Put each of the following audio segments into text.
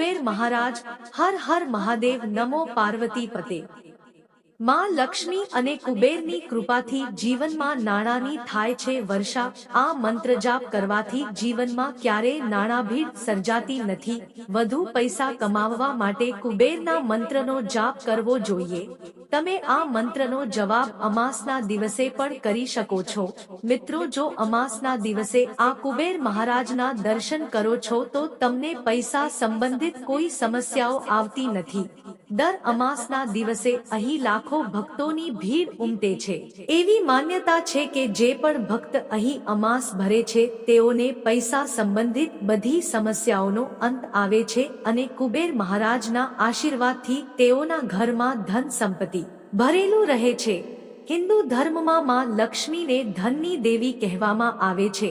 કુબેર મહારાજ હર હર મહાદેવ નમો પાર્વતી પતે. માં લક્ષ્મી અને કુબેરની કૃપાથી જીવનમાં નાણાંની થાય છે વર્ષા. આ મંત્ર જાપ કરવાથી જીવનમાં ક્યારેય નાણાભીડ સર્જાતી નથી. વધુ પૈસા કમાવવા માટે કુબેરના મંત્રનો જાપ કરવો જોઈએ. તમે આ મંત્રનો જવાબ અમાસના દિવસે પણ કરી શકો છો. મિત્રો, જો અમાસના દિવસે આ કુબેર મહારાજના દર્શન કરો છો તો તમને પૈસા સંબંધિત કોઈ સમસ્યાઓ આવતી નથી. દર અમાસના દિવસે અહીં લાખો ભક્તોની ભીડ ઉમટે છે. એવી માન્યતા છે કે જે પણ ભક્ત અહીં અમાસ ભરે છે, તેઓને પૈસા સંબંધિત બધી સમસ્યાઓનો અંત આવે છે અને કુબેર મહારાજના આશીર્વાદથી તેઓના ઘરમાં ધન સંપત્તિ ભરેલું રહે છે. હિન્દુ ધર્મમાં માં લક્ષ્મીને ધનની દેવી કહેવામાં આવે છે.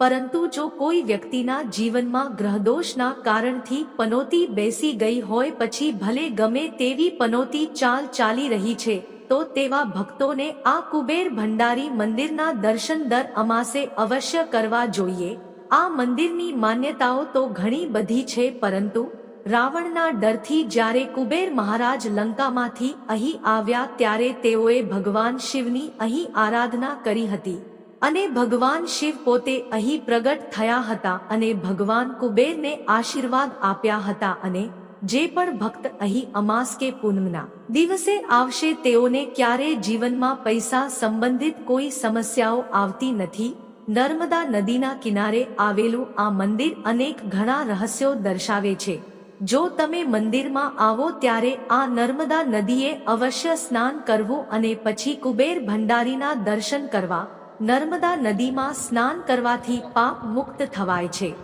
પરંતુ જો કોઈ વ્યક્તિના જીવનમાં ગ્રહદોષના કારણથી પનોતી બેસી ગઈ હોય પછી ભલે ગમે તેવી પનોતી ચાલ ચાલી રહી છે, તો તેવા ભક્તોને આ કુબેર ભંડારી મંદિરના દર્શન દર અમાસે અવશ્ય કરવા જોઈએ. આ મંદિરની માન્યતાઓ તો ઘણી બધી છે, પરંતુ રાવણના ડરથી જ્યારે કુબેર મહારાજ લંકામાંથી અહીં આવ્યા ત્યારે તેઓએ ભગવાન શિવની અહીં આરાધના કરી હતી. અને ભગવાન શિવ પોતે અહીં પ્રગટ થયા હતા અને ભગવાન કુબેરને આશીર્વાદ આપ્યા હતા અને જે પણ ભક્ત અહીં અમાસ કે પૂનમના દિવસે આવશે તેઓને ક્યારે જીવનમાં પૈસા સંબંધિત કોઈ સમસ્યાઓ આવતી નથી, નર્મદા નદીના કિનારે આવેલું આ મંદિર અનેક ઘણા રહસ્યો દર્શાવે છે. જો તમે મંદિરમાં આવો ત્યારે આ નર્મદા નદીએ અવશ્ય સ્નાન કરવું અને પછી કુબેર ભંડારીના દર્શન કરવા નર્મદા નદીમાં સ્નાન કરવાથી પાપ મુક્ત થવાય છે.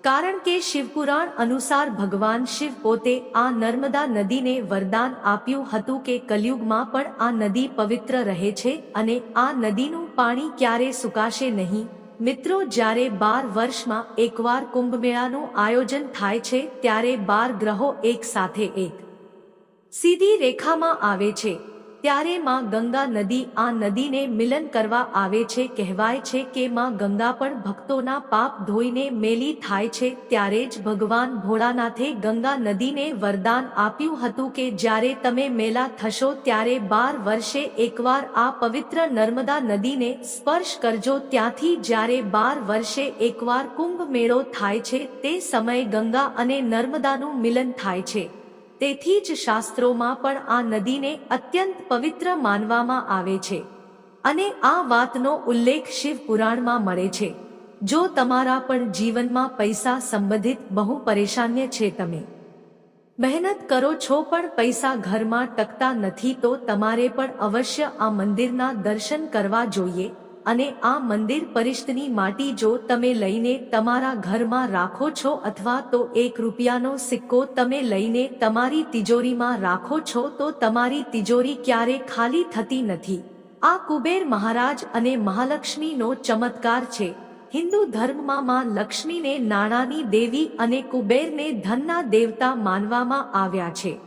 કારણ કે શિવપુરાણ અનુસાર ભગવાન શિવ પોતે આ નર્મદા નદીને વરદાન આપ્યું હતું કે કલયુગમાં પણ આ નદી પવિત્ર રહે છે અને આ નદીનું પાણી ક્યારે સુકાશે નહીં. મિત્રો, જ્યારે બાર વર્ષમાં એકવાર કુંભમેળાનું આયોજન થાય છે, ત્યારે બાર ગ્રહો એક સાથે એક સીધી રેખામાં આવે છે. ત્યારે માં ગંગા નદી આ નદીને મિલન કરવા આવે છે, કહેવાય છે કે માં ગંગા પણ ભક્તોના પાપ ધોઈને મેલી થાય છે, ત્યારે જ ભગવાન ભોળાનાથે ગંગા નદીને વરદાન આપ્યું હતું કે જ્યારે તમે મેલા થશો ત્યારે બાર વર્ષે એકવાર આ પવિત્ર નર્મદા નદીને સ્પર્શ કરજો, ત્યાંથી જ્યારે બાર વર્ષે એકવાર કુંભ મેળો થાય છે, તે સમયે ગંગા અને નર્મદાનું મિલન થાય છે. તેથી જ શાસ્ત્રોમાં પણ આ નદીને અત્યંત પવિત્ર માનવામાં આવે છે. અને આ વાતનો ઉલ્લેખ શિવ પુરાણમાં મળે છે. જો તમારા પણ જીવનમાં પૈસા સંબંધિત બહુ પરેશાન્ય છે તમે. મહેનત કરો છો પણ પૈસા ઘરમાં ટકતા નથી તો તમારે પણ અવશ્ય આ મંદિરના દર્શન કરવા જોઈએ. અને આ મંદિર પરિષદની માટી જો તમે લઈને તમારા ઘરમાં રાખો છો અથવા તો એક રૂપિયાનો સિક્કો તમે લઈને તમારી તિજોરીમાં રાખો છો તો તમારી તિજોરી ક્યારે ખાલી થતી નથી. આ કુબેર મહારાજ અને મહાલક્ષ્મીનો ચમત્કાર છે. હિન્દુ ધર્મમાં માં લક્ષ્મીને નાણાંની દેવી અને કુબેરને ધનના દેવતા માનવામાં આવ્યા છે.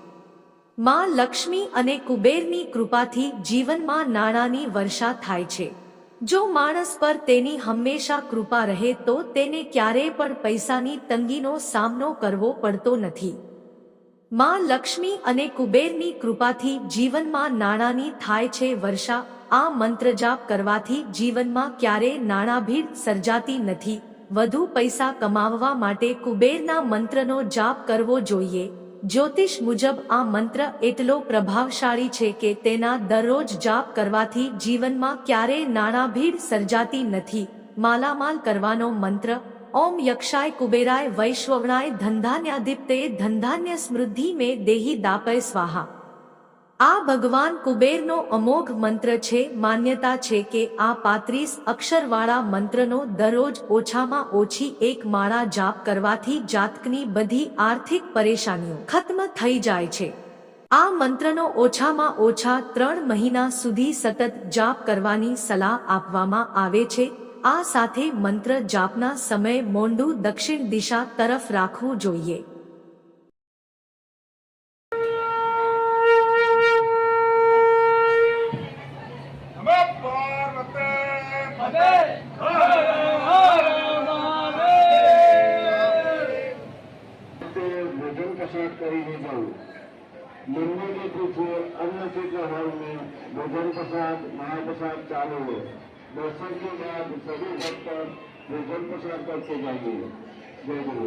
માં લક્ષ્મી અને કુબેરની કૃપાથી જીવનમાં નાણાંની વર્ષા થાય છે. જો માણસ પર તેની હંમેશા કૃપા રહે તો તેને ક્યારેય પણ પૈસાની તંગીનો સામનો કરવો પડતો નથી. માં લક્ષ્મી અને કુબેરની કૃપાથી જીવનમાં નાણાંની થાય છે વર્ષા, આ મંત્ર જાપ કરવાથી જીવનમાં ક્યારેય નાણાભીડ સર્જાતી નથી. વધુ પૈસા કમાવવા માટે કુબેરના મંત્રનો જાપ કરવો જોઈએ. જ્યોતિષ મુજબ આ મંત્ર એટલો પ્રભાવશાળી છે કે તેના દરરોજ જાપ કરવાથી જીવનમાં ક્યારેય નાણાભીડ સર્જાતી નથી. માલામાલ કરવાનો મંત્ર, ઓમ યક્ષાય કુબેરાય વૈશ્વવણાય ધંધાન્યાદિપ્તે ધંધાન્ય સ્મૃદ્ધિ મે દેહી દાપય સ્વાહા. આ ભગવાન કુબેરનો અમોઘ મંત્ર છે, માન્યતા છે કે આ પાંત્રીસ અક્ષરવાળા મંત્રનો દરરોજ ઓછામાં ઓછી એક માળા જાપ કરવાથી જાતકની બધી આર્થિક પરેશાનીઓ ખત્મ થઈ જાય છે. આ મંત્રનો ઓછામાં ઓછા ત્રણ મહિના સુધી સતત જાપ કરવાની સલાહ આપવામાં આવે છે. આ સાથે મંત્ર જાપના સમયે મોંડું દક્ષિણ દિશા તરફ રાખવું જોઈએ. अन्न चित्र हॉल में भोजन प्रसाद महाप्रसाद चालू है दर्शन के बाद सभी भक्त भोजन प्रसाद करके जाइए जय गुरु